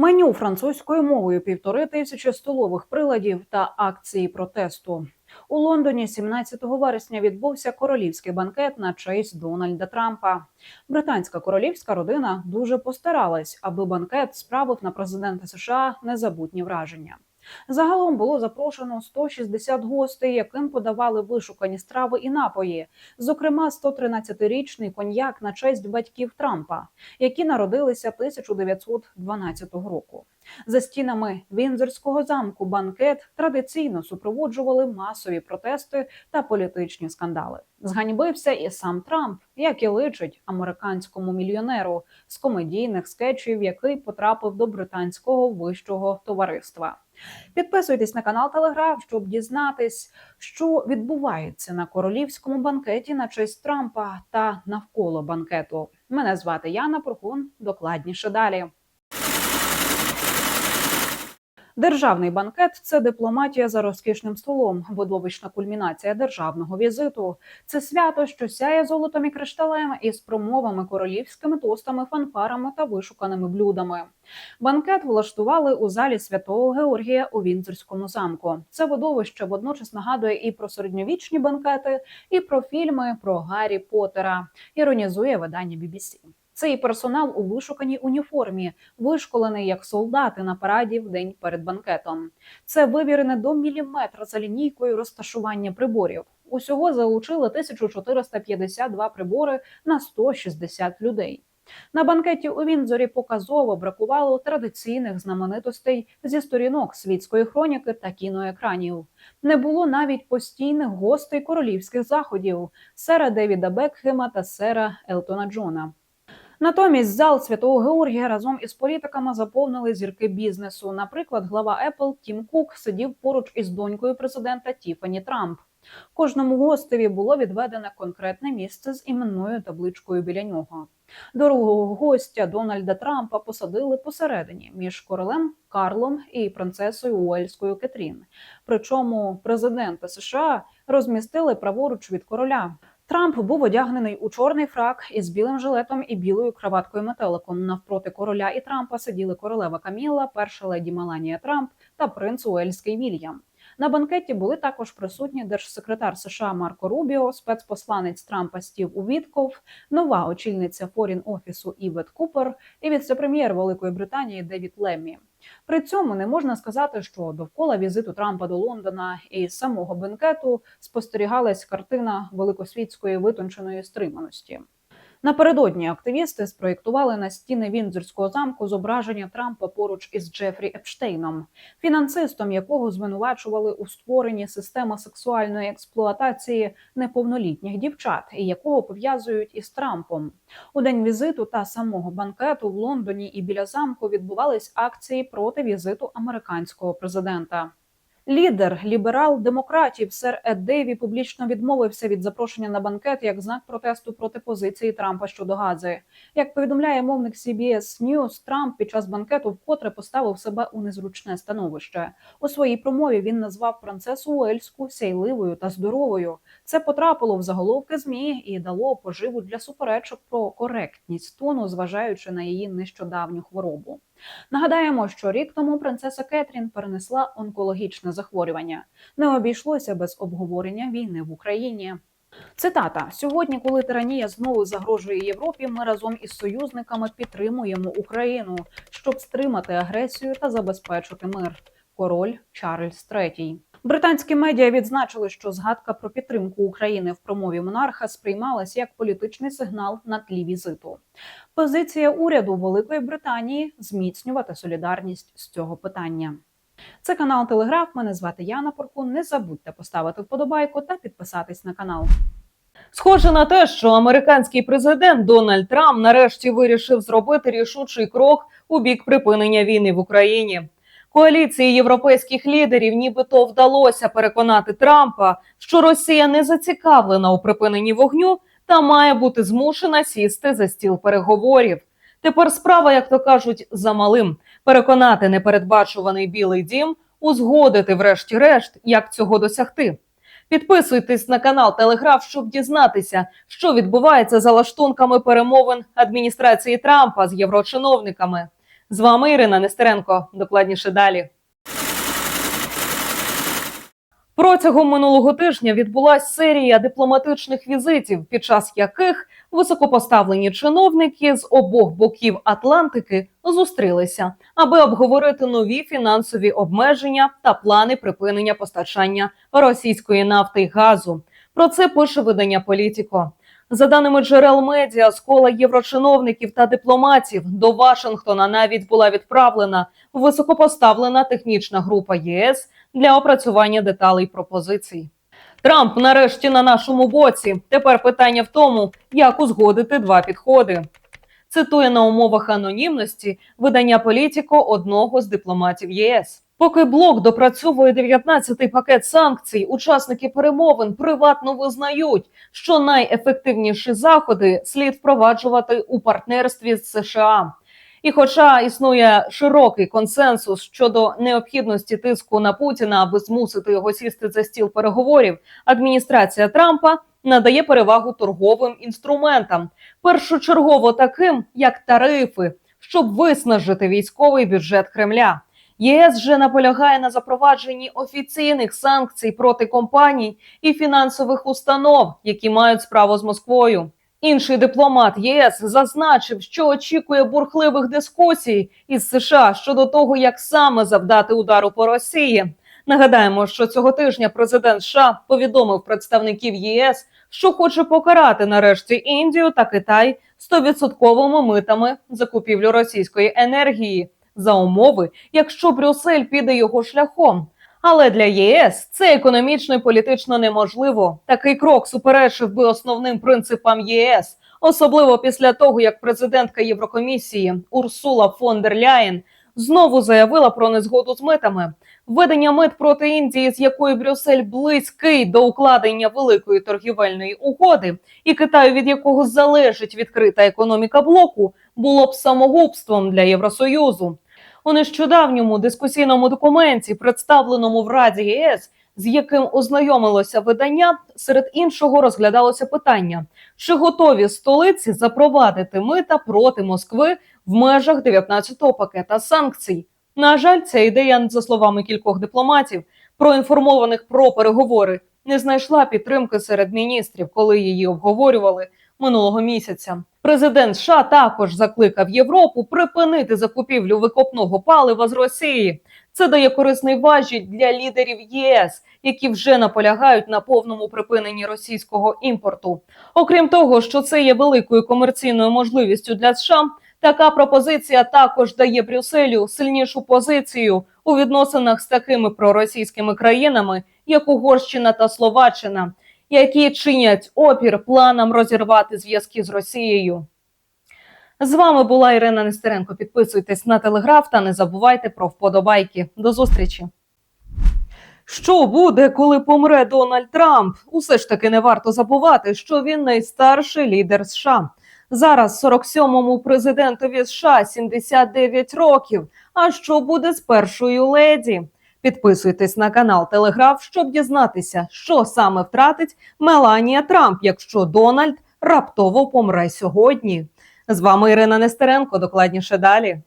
Меню французькою мовою півтори тисячі столових приладів та акції протесту. У Лондоні 17 вересня відбувся королівський банкет на честь Дональда Трампа. Британська королівська родина дуже постаралась, аби банкет справив на президента США незабутні враження. Загалом було запрошено 160 гостей, яким подавали вишукані страви і напої, зокрема 113-річний коньяк на честь батьків Трампа, які народилися 1912 року. За стінами Вінзорського замку банкет традиційно супроводжували масові протести та політичні скандали. Зганьбився і сам Трамп, як і личить американському мільйонеру з комедійних скетчів, який потрапив до британського вищого товариства. Підписуйтесь на канал Телеграф, щоб дізнатись, що відбувається на королівському банкеті на честь Трампа та навколо банкету. Мене звати Яна Прохун. Докладніше далі. Державний банкет це дипломатія за розкішним столом, видовищна кульмінація державного візиту. Це свято, що сяє золотом і кришталем із промовами, королівськими тостами, фанфарами та вишуканими блюдами. Банкет влаштували у залі святого Георгія у Вінзорському замку. Це видовище водночас нагадує і про середньовічні банкети, і про фільми про Гаррі Поттера. Іронізує видання BBC. Цей персонал у вишуканій уніформі, вишколений як солдати на параді в день перед банкетом. Це вивірене до міліметра за лінійкою розташування приборів. Усього залучили 1452 прибори на 160 людей. На банкеті у Вінзорі показово бракувало традиційних знаменитостей зі сторінок світської хроніки та кіноекранів. Не було навіть постійних гостей королівських заходів сера Девіда Бекхема та сера Елтона Джона. Натомість зал святого Георгія разом із політиками заповнили зірки бізнесу. Наприклад, глава Apple Тім Кук сидів поруч із донькою президента Тіфані Трамп. Кожному гостеві було відведене конкретне місце з іменною табличкою біля нього. Дорогого гостя Дональда Трампа посадили посередині між королем Карлом і принцесою Уельською Кетрін. Причому президента США розмістили праворуч від короля. Трамп був одягнений у чорний фрак із білим жилетом і білою краваткою метеликом. Навпроти короля і Трампа сиділи королева Каміла, перша леді Меланія Трамп та принц Уельський Вільям. На банкеті були також присутні держсекретар США Марко Рубіо, спецпосланець Трампа Стів Увітков, нова очільниця форін офісу Івет Купер і віце-прем'єр Великої Британії Девід Леммі. При цьому не можна сказати, що довкола візиту Трампа до Лондона і самого бенкету спостерігалась картина великосвітської витонченої стриманості. Напередодні активісти спроєктували на стіни Вінзорського замку зображення Трампа поруч із Джефрі Епштейном, фінансистом якого звинувачували у створенні системи сексуальної експлуатації неповнолітніх дівчат, і якого пов'язують із Трампом. У день візиту та самого банкету в Лондоні і біля замку відбувались акції проти візиту американського президента. Лідер ліберал-демократів сер Ед Дейві публічно відмовився від запрошення на банкет як знак протесту проти позиції Трампа щодо Гази. Як повідомляє мовник CBS News, Трамп під час банкету вкотре поставив себе у незручне становище. У своїй промові він назвав принцесу Уельську сяйливою та здоровою. Це потрапило в заголовки змі і дало поживу для суперечок про коректність тону, зважаючи на її нещодавню хворобу. Нагадаємо, що рік тому принцеса Кетрін перенесла онкологічне захворювання. Не обійшлося без обговорення війни в Україні. Цитата: сьогодні, коли тиранія знову загрожує Європі, ми разом із союзниками підтримуємо Україну, щоб стримати агресію та забезпечити мир. Король Чарльз III. Британські медіа відзначили, що згадка про підтримку України в промові монарха сприймалась як політичний сигнал на тлі візиту. Позиція уряду Великої Британії зміцнювати солідарність з цього питання. Це канал Телеграф. Мене звати Яна Поркун. Не забудьте поставити вподобайку та підписатись на канал. Схоже на те, що американський президент Дональд Трамп нарешті вирішив зробити рішучий крок у бік припинення війни в Україні. Коаліції європейських лідерів нібито вдалося переконати Трампа, що Росія не зацікавлена у припиненні вогню та має бути змушена сісти за стіл переговорів. Тепер справа, як то кажуть, за малим переконати непередбачуваний білий дім, узгодити, врешті-решт, як цього досягти. Підписуйтесь на канал Телеграф, щоб дізнатися, що відбувається за лаштунками перемовин адміністрації Трампа з єврочиновниками. З вами Ірина Нестеренко. Докладніше далі. Протягом минулого тижня відбулася серія дипломатичних візитів, під час яких високопоставлені чиновники з обох боків Атлантики зустрілися, аби обговорити нові фінансові обмеження та плани припинення постачання російської нафти й газу. Про це пише видання Політіко. За даними джерел медіа, з кола єврочиновників та дипломатів до Вашингтона навіть була відправлена високопоставлена технічна група ЄС для опрацювання деталей пропозицій. Трамп нарешті на нашому боці. Тепер питання в тому, як узгодити два підходи. Цитує на умовах анонімності видання Політіко одного з дипломатів ЄС. Поки блок допрацьовує 19-й пакет санкцій, учасники перемовин приватно визнають, що найефективніші заходи слід впроваджувати у партнерстві з США. І, хоча існує широкий консенсус щодо необхідності тиску на Путіна, аби змусити його сісти за стіл переговорів, адміністрація Трампа надає перевагу торговим інструментам, першочергово таким як тарифи, щоб виснажити військовий бюджет Кремля. ЄС вже наполягає на запровадженні офіційних санкцій проти компаній і фінансових установ, які мають справу з Москвою. Інший дипломат ЄС зазначив, що очікує бурхливих дискусій із США щодо того, як саме завдати удару по Росії. Нагадаємо, що цього тижня президент США повідомив представників ЄС, що хоче покарати нарешті Індію та Китай 100% митами закупівлю російської енергії за умови, якщо Брюссель піде його шляхом. Але для ЄС це економічно і політично неможливо. Такий крок суперечив би основним принципам ЄС, особливо після того, як президентка Єврокомісії Урсула фон дер Ляєн знову заявила про незгоду з митами. Введення мит проти Індії, з якої Брюссель близький до укладення великої торгівельної угоди, і Китаю, від якого залежить відкрита економіка блоку, було б самогубством для Євросоюзу. У нещодавньому дискусійному документі, представленому в Раді ЄС, з яким ознайомилося видання, серед іншого розглядалося питання, чи готові столиці запровадити мита проти Москви в межах 19-го пакета санкцій. На жаль, ця ідея, за словами кількох дипломатів, проінформованих про переговори, не знайшла підтримки серед міністрів, коли її обговорювали минулого місяця. Президент США також закликав Європу припинити закупівлю викопного палива з Росії. Це дає корисний важіль для лідерів ЄС, які вже наполягають на повному припиненні російського імпорту. Окрім того, що це є великою комерційною можливістю для США, така пропозиція також дає Брюсселю сильнішу позицію у відносинах з такими проросійськими країнами, як Угорщина та Словаччина, які чинять опір планам розірвати зв'язки з Росією. З вами була Ірина Нестеренко. Підписуйтесь на телеграф та не забувайте про вподобайки. До зустрічі. Що буде, коли помре Дональд Трамп? Усе ж таки не варто забувати, що він найстарший лідер США. Зараз 47-му президентові США 79 років. А що буде з першою леді? Підписуйтесь на канал Телеграф, щоб дізнатися, що саме втратить Меланія Трамп, якщо Дональд раптово помре сьогодні. З вами Ірина Нестеренко. Докладніше далі.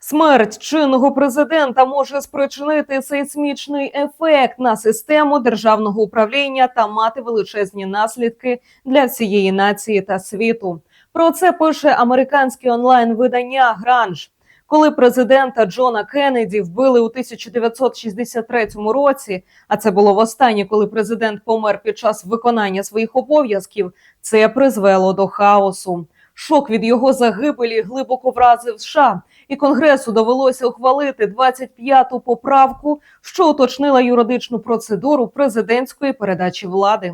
Смерть чинного президента може спричинити сейсмічний ефект на систему державного управління та мати величезні наслідки для всієї нації та світу. Про це пише американське онлайн-видання Гранж. Коли президента Джона Кеннеді вбили у 1963 році, а це було востаннє, коли президент помер під час виконання своїх обов'язків, це призвело до хаосу. Шок від його загибелі глибоко вразив США, і Конгресу довелося ухвалити 25-ту поправку, що уточнила юридичну процедуру президентської передачі влади.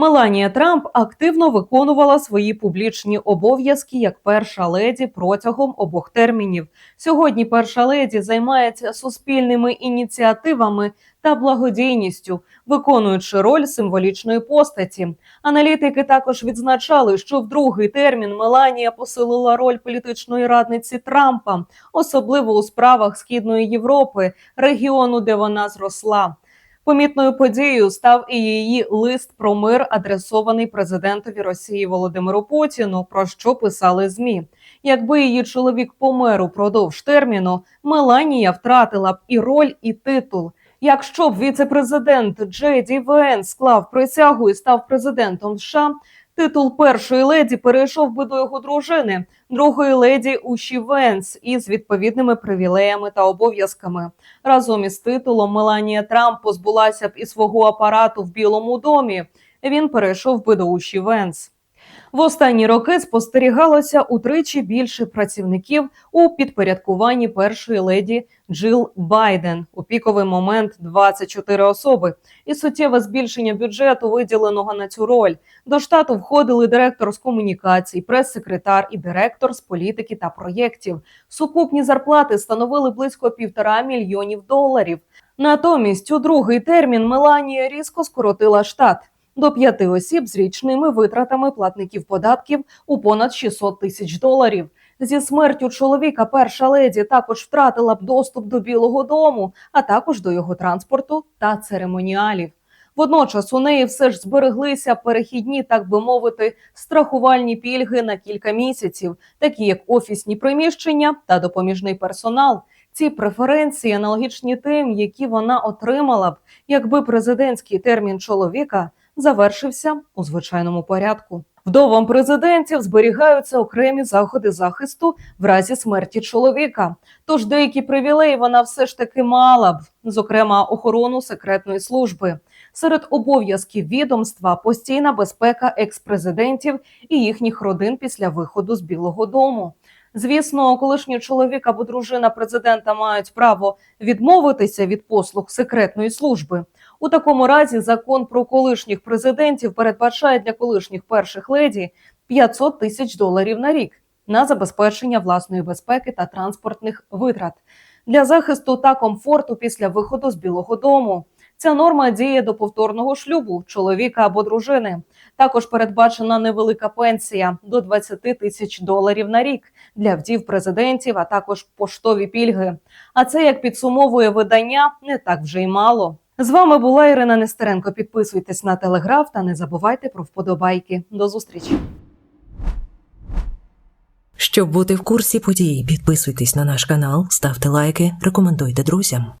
Меланія Трамп активно виконувала свої публічні обов'язки як перша леді протягом обох термінів. Сьогодні перша леді займається суспільними ініціативами та благодійністю, виконуючи роль символічної постаті. Аналітики також відзначали, що в другий термін Меланія посилила роль політичної радниці Трампа, особливо у справах Східної Європи, регіону, де вона зросла. Помітною подією став і її лист про мир, адресований президентові Росії Володимиру Путіну, про що писали змі. Якби її чоловік помер упродовж терміну, Меланія втратила б і роль, і титул. Якщо б віце-президент Джей Ді Венс склав присягу і став президентом США, титул першої леді перейшов би до його дружини, другої леді Уші Венс із відповідними привілеями та обов'язками. Разом із титулом Меланія Трамп позбулася б і свого апарату в Білому домі. Він перейшов би до Уші Венс. В останні роки спостерігалося утричі більше працівників у підпорядкуванні першої леді Джил Байден. У піковий момент 24 особи і суттєве збільшення бюджету, виділеного на цю роль. До штату входили директор з комунікацій, прес-секретар і директор з політики та проєктів. Сукупні зарплати становили близько півтора мільйонів доларів. Натомість, у другий термін Меланія різко скоротила штат до п'яти осіб з річними витратами платників податків у понад 600 тисяч доларів. Зі смертю чоловіка перша леді також втратила б доступ до Білого Дому, а також до його транспорту та церемоніалів. Водночас у неї все ж збереглися перехідні, так би мовити, страхувальні пільги на кілька місяців, такі як офісні приміщення та допоміжний персонал. Ці преференції аналогічні тим, які вона отримала б, якби президентський термін чоловіка завершився у звичайному порядку. Вдовам президентів зберігаються окремі заходи захисту в разі смерті чоловіка. Тож деякі привілеї вона все ж таки мала б, зокрема охорону секретної служби. Серед обов'язків відомства постійна безпека екс-президентів і їхніх родин після виходу з Білого Дому. Звісно, колишній чоловік або дружина президента мають право відмовитися від послуг секретної служби. У такому разі закон про колишніх президентів передбачає для колишніх перших леді 500 тисяч доларів на рік на забезпечення власної безпеки та транспортних витрат для захисту та комфорту після виходу з Білого Дому. Ця норма діє до повторного шлюбу чоловіка або дружини. Також передбачена невелика пенсія до 20 тисяч доларів на рік для вдів президентів, а також поштові пільги. А це як підсумовує видання, не так вже й мало. З вами була Ірина Нестеренко. Підписуйтесь на телеграф та не забувайте про вподобайки. До зустрічі. Щоб бути в курсі подій, підписуйтесь на наш канал, ставте лайки, рекомендуйте друзям.